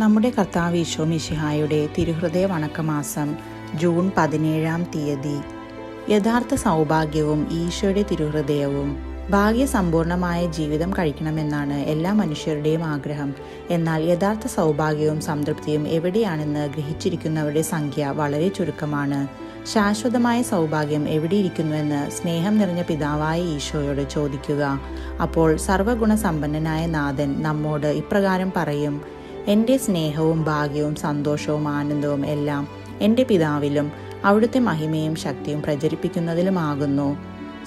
നമ്മുടെ കർത്താവ് ഈശോ മിശിഹായുടെ തിരുഹൃദയ വണക്കമാസം ജൂൺ പതിനേഴാം തീയതി. യഥാർത്ഥ സൗഭാഗ്യവും ഈശോയുടെ തിരുഹൃദയവും ഭാഗ്യസമ്പൂർണമായ ജീവിതം കഴിക്കണമെന്നാണ് എല്ലാ മനുഷ്യരുടെയും ആഗ്രഹം. എന്നാൽ യഥാർത്ഥ സൗഭാഗ്യവും സംതൃപ്തിയും എവിടെയാണെന്ന് ഗ്രഹിച്ചിരിക്കുന്നവരുടെ സംഖ്യ വളരെ ചുരുക്കമാണ്. ശാശ്വതമായ സൗഭാഗ്യം എവിടെയിരിക്കുന്നുവെന്ന് സ്നേഹം നിറഞ്ഞ പിതാവായ ഈശോയോട് ചോദിക്കുക. അപ്പോൾ സർവഗുണസമ്പന്നനായ നാഥൻ നമ്മോട് ഇപ്രകാരം പറയും എന്റെ സ്നേഹവും ഭാഗ്യവും സന്തോഷവും ആനന്ദവും എല്ലാം എന്റെ പിതാവിലും അവിടുത്തെ മഹിമയും ശക്തിയും പ്രചരിപ്പിക്കുന്നതിലുമാകുന്നു.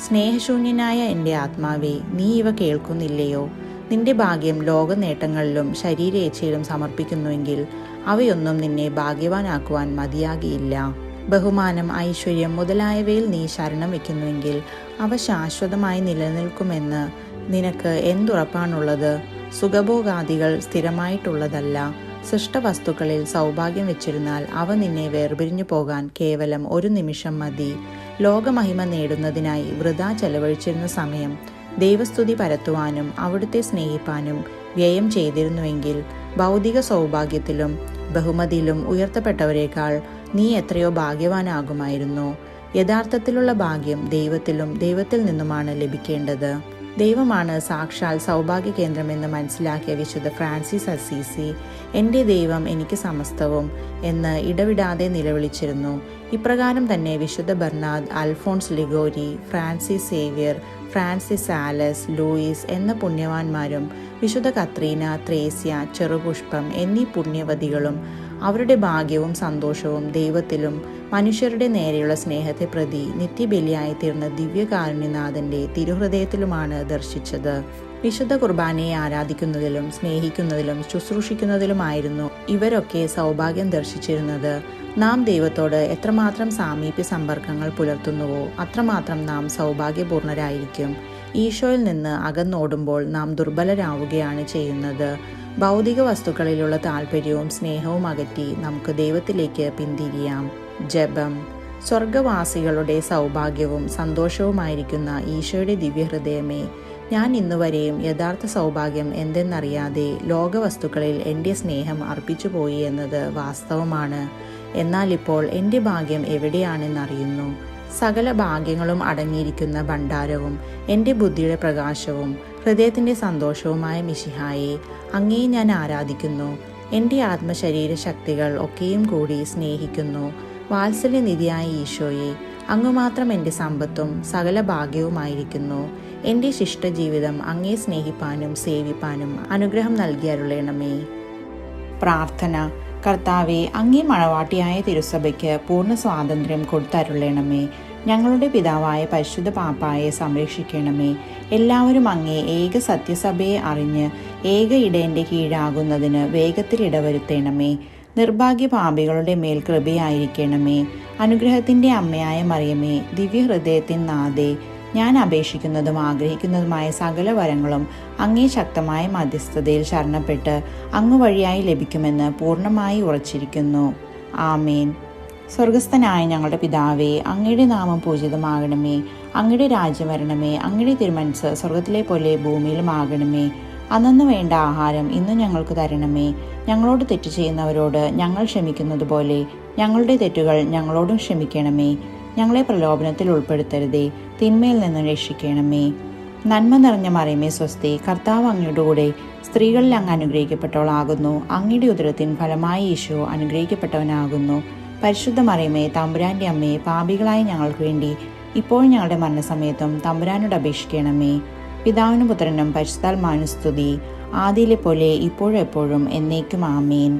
സ്നേഹശൂന്യനായ എന്റെ ആത്മാവെ നീ ഇവ കേൾക്കുന്നില്ലയോ? നിന്റെ ഭാഗ്യം ലോക നേട്ടങ്ങളിലും ശരീരേച്ഛയിലും സമർപ്പിക്കുന്നുവെങ്കിൽ അവയൊന്നും നിന്നെ ഭാഗ്യവാനാക്കുവാൻ മതിയാകിയില്ല. ബഹുമാനം ഐശ്വര്യം മുതലായവയിൽ നീ ശരണം വയ്ക്കുന്നുവെങ്കിൽ അവ ശാശ്വതമായി നിലനിൽക്കുമെന്ന് നിനക്ക് എന്തുറപ്പാണുള്ളത്? സുഖഭോഗാദികൾ സ്ഥിരമായിട്ടുള്ളതല്ല. സൃഷ്ടവസ്തുക്കളിൽ സൗഭാഗ്യം വെച്ചിരുന്നാൽ അവ നിന്നെ വേർപിരിഞ്ഞു പോകാൻ കേവലം ഒരു നിമിഷം മതി. ലോകമഹിമ നേടുന്നതിനായി വൃതാ ചെലവഴിച്ചിരുന്ന സമയം ദൈവസ്തുതി പരത്തുവാനും അവിടുത്തെ സ്നേഹിപ്പാനും വ്യയം ചെയ്തിരുന്നുവെങ്കിൽ ഭൗതിക സൗഭാഗ്യത്തിലും ബഹുമതിയിലും ഉയർത്തപ്പെട്ടവരേക്കാൾ നീ എത്രയോ ഭാഗ്യവാനാകുമായിരുന്നു. യഥാർത്ഥത്തിലുള്ള ഭാഗ്യം ദൈവത്തിലും ദൈവത്തിൽ നിന്നുമാണ് ലഭിക്കേണ്ടത്. ദൈവമാണ് സാക്ഷാൽ സൗഭാഗ്യ കേന്ദ്രമെന്ന് മനസ്സിലാക്കിയ വിശുദ്ധ ഫ്രാൻസിസ് അസീസി എന്റെ ദൈവം എനിക്ക് സമസ്തവും എന്ന് ഇടവിടാതെ നിലവിളിച്ചിരുന്നു. ഇപ്രകാരം തന്നെ വിശുദ്ധ Bernard Alphonsus Liguori Francis Xavier Francis ആലസ് Louis എന്ന പുണ്യവാന്മാരും വിശുദ്ധ കത്രീന ത്രേസ്യ ചെറുപുഷ്പം എന്നീ പുണ്യവതികളും അവരുടെ ഭാഗ്യവും സന്തോഷവും ദൈവത്തിലും മനുഷ്യരുടെ നേരെയുള്ള സ്നേഹത്തെ പ്രതി നിത്യബലിയായി തീർന്ന ദിവ്യകാരുണ്യനാഥന്റെ തിരുഹൃദയത്തിലുമാണ് ദർശിച്ചത്. വിശുദ്ധ കുർബാനയെ ആരാധിക്കുന്നതിലും സ്നേഹിക്കുന്നതിലും ശുശ്രൂഷിക്കുന്നതിലുമായിരുന്നു ഇവരൊക്കെ സൗഭാഗ്യം ദർശിച്ചിരുന്നത്. നാം ദൈവത്തോട് എത്രമാത്രം സാമീപ്യ സമ്പർക്കങ്ങൾ പുലർത്തുന്നുവോ അത്രമാത്രം നാം സൗഭാഗ്യപൂർണരായിരിക്കും. ഈശോയിൽ നിന്ന് അകന്നോടുമ്പോൾ നാം ദുർബലരാവുകയാണ് ചെയ്യുന്നത്. ഭൗതിക വസ്തുക്കളിലുള്ള താല്പര്യവും സ്നേഹവും അകറ്റി നമുക്ക് ദൈവത്തിലേക്ക് പിന്തിരിയാം. ജപം. സ്വർഗവാസികളുടെ സൗഭാഗ്യവും സന്തോഷവുമായിരിക്കുന്ന ഈശോയുടെ ദിവ്യഹൃദയമേ ഞാൻ ഇന്നുവരെയും യഥാർത്ഥ സൗഭാഗ്യം എന്തെന്നറിയാതെ ലോകവസ്തുക്കളിൽ എന്റെ സ്നേഹം അർപ്പിച്ചു പോയി എന്നത് വാസ്തവമാണ്. എന്നാൽ ഇപ്പോൾ എന്റെ ഭാഗ്യം എവിടെയാണെന്നറിയുന്നു. സകല ഭാഗ്യങ്ങളും അടങ്ങിയിരിക്കുന്ന ഭണ്ഡാരവും എന്റെ ബുദ്ധിയുടെ പ്രകാശവും ഹൃദയത്തിന്റെ സന്തോഷവുമായ മിശിഹായെ അങ്ങേ ഞാൻ ആരാധിക്കുന്നു. എന്റെ ആത്മശരീര ശക്തികൾ ഒക്കെയും കൂടി സ്നേഹിക്കുന്നു. വാത്സല്യനിധിയായ ഈശോയെ അങ്ങ് മാത്രം എന്റെ സമ്പത്തും സകല ഭാഗ്യവുമായിരിക്കുന്നു. എന്റെ ശിഷ്ടജീവിതം അങ്ങേ സ്നേഹിപ്പാനും സേവിപ്പാനും അനുഗ്രഹം നൽകിയരുളേണമേ പ്രാർത്ഥന. കർത്താവെ അങ്ങേ മഴവാട്ടിയായ തിരുസഭയ്ക്ക് പൂർണ സ്വാതന്ത്ര്യം കൊടുത്തരുളണമേ. ഞങ്ങളുടെ പിതാവായ പരിശുദ്ധ പാപ്പായെ സംരക്ഷിക്കണമേ. എല്ലാവരും അങ്ങേ ഏക സത്യസഭയെ അറിഞ്ഞ് ഏക ഇടയന്റെ കീഴാകുന്നതിന് വേഗത്തിൽ ഇടവരുത്തണമേ. നിർഭാഗ്യ പാപികളുടെ മേൽ കൃപയായിരിക്കണമേ. അനുഗ്രഹത്തിന്റെ അമ്മയായ മറിയമേ ദിവ്യഹൃദയത്തിൻ നാഥേ ഞാൻ അപേക്ഷിക്കുന്നതും ആഗ്രഹിക്കുന്നതുമായ സകല വരങ്ങളും അങ്ങേ ശക്തമായ മധ്യസ്ഥതയിൽ ശരണപ്പെട്ട് അങ്ങ് വഴിയായി ലഭിക്കുമെന്ന് പൂർണമായി ഉറച്ചിരിക്കുന്നു. ആമേൻ. സ്വർഗസ്ഥനായ ഞങ്ങളുടെ പിതാവേ അങ്ങയുടെ നാമം പൂജിതമാകണമേ. അങ്ങയുടെ രാജ്യം വരണമേ. അങ്ങയുടെ തിരുമനസ് സ്വർഗത്തിലെ പോലെ ഭൂമിയിലും ആകണമേ. അന്നു വേണ്ട ആഹാരം ഇന്ന് ഞങ്ങൾക്ക് തരണമേ. ഞങ്ങളോട് തെറ്റ് ചെയ്യുന്നവരോട് ഞങ്ങൾ ക്ഷമിക്കുന്നത് പോലെ ഞങ്ങളുടെ തെറ്റുകൾ ഞങ്ങളോടും ക്ഷമിക്കണമേ. ഞങ്ങളെ പ്രലോഭനത്തിൽ ഉൾപ്പെടുത്തരുതേ. തിന്മയിൽ നിന്ന് രക്ഷിക്കണമേ. നന്മ നിറഞ്ഞ മറിയമേ സ്വസ്തി കർത്താവ് അങ്ങയുടെ കൂടെ സ്ത്രീകളിൽ അങ്ങ് അനുഗ്രഹിക്കപ്പെട്ടവളാകുന്നു. അങ്ങയുടെ ഉദരത്തിൻ ഫലമായി ഈശോ അനുഗ്രഹിക്കപ്പെട്ടവനാകുന്നു. പരിശുദ്ധ മറിയമേ തമ്പുരാന്റെ അമ്മയെ പാപികളായ ഞങ്ങൾക്ക് വേണ്ടി ഇപ്പോൾ ഞങ്ങളുടെ മരണസമയത്തും തമ്പുരാനോട് അപേക്ഷിക്കണമേ. പിതാവിനും പുത്രനും പരിശുദ്ധാൽ മാനുസ്തുതി ആദിയിലെ പോലെ ഇപ്പോഴും എപ്പോഴും എന്നേക്കും ആമേൻ.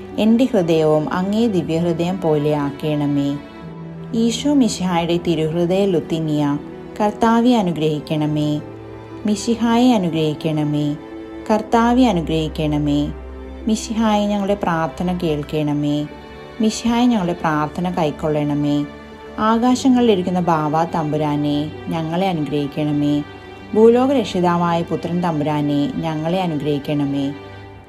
എന്റെ ഹൃദയവും അങ്ങേ ദിവ്യഹൃദയം പോലെ ആക്കണമേ. ഈശോ മിശിഹായുടെ തിരുഹൃദയ ലുത്തിനിയ കർത്താവെ അനുഗ്രഹിക്കണമേ. മിശിഹായെ അനുഗ്രഹിക്കണമേ. കർത്താവെ അനുഗ്രഹിക്കണമേ. മിശിഹായെ ഞങ്ങളുടെ പ്രാർത്ഥന കേൾക്കണമേ. മിശിഹായെ ഞങ്ങളുടെ പ്രാർത്ഥന കൈക്കൊള്ളണമേ. ആകാശങ്ങളിലിരിക്കുന്ന ബാവ തമ്പുരാനെ ഞങ്ങളെ അനുഗ്രഹിക്കണമേ. ഭൂലോക രക്ഷിതാവായ പുത്രൻ തമ്പുരാനെ ഞങ്ങളെ അനുഗ്രഹിക്കണമേ.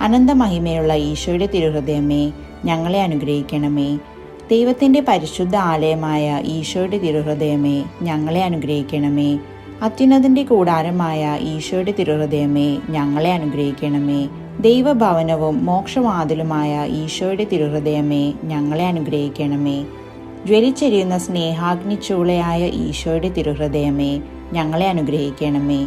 അനന്തമഹിമയുള്ള ഈശോയുടെ തിരുഹൃദയമേ ഞങ്ങളെ അനുഗ്രഹിക്കണമേ. ദൈവത്തിന്റെ പരിശുദ്ധ ആലയമായ ഈശോയുടെ തിരുഹൃദയമേ ഞങ്ങളെ അനുഗ്രഹിക്കണമേ. അത്യുന്നതിന്റെ കൂടാരമായ ഈശോയുടെ തിരുഹൃദയമേ ഞങ്ങളെ അനുഗ്രഹിക്കണമേ. ദൈവഭവനവും മോക്ഷവാതിലുമായ ഈശോയുടെ തിരുഹൃദയമേ ഞങ്ങളെ അനുഗ്രഹിക്കണമേ. ജ്വലിച്ചെരിയുന്ന സ്നേഹാഗ്നിച്ചൂളയായ ഈശോയുടെ തിരുഹൃദയമേ ഞങ്ങളെ അനുഗ്രഹിക്കണമേ.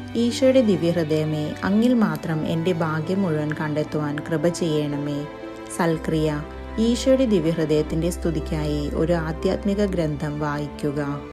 ഈശോയുടെ ദിവ്യഹൃദയമേ അങ്ങിൽ മാത്രം എന്റെ ഭാഗ്യം മുഴുവൻ കണ്ടെത്തുവാൻ കൃപ ചെയ്യണമേ. സൽക്രിയ ഈശോയുടെ ദിവ്യഹൃദയത്തിന്റെ സ്തുതിക്കായി ഒരു ആധ്യാത്മിക ഗ്രന്ഥം വായിക്കുക.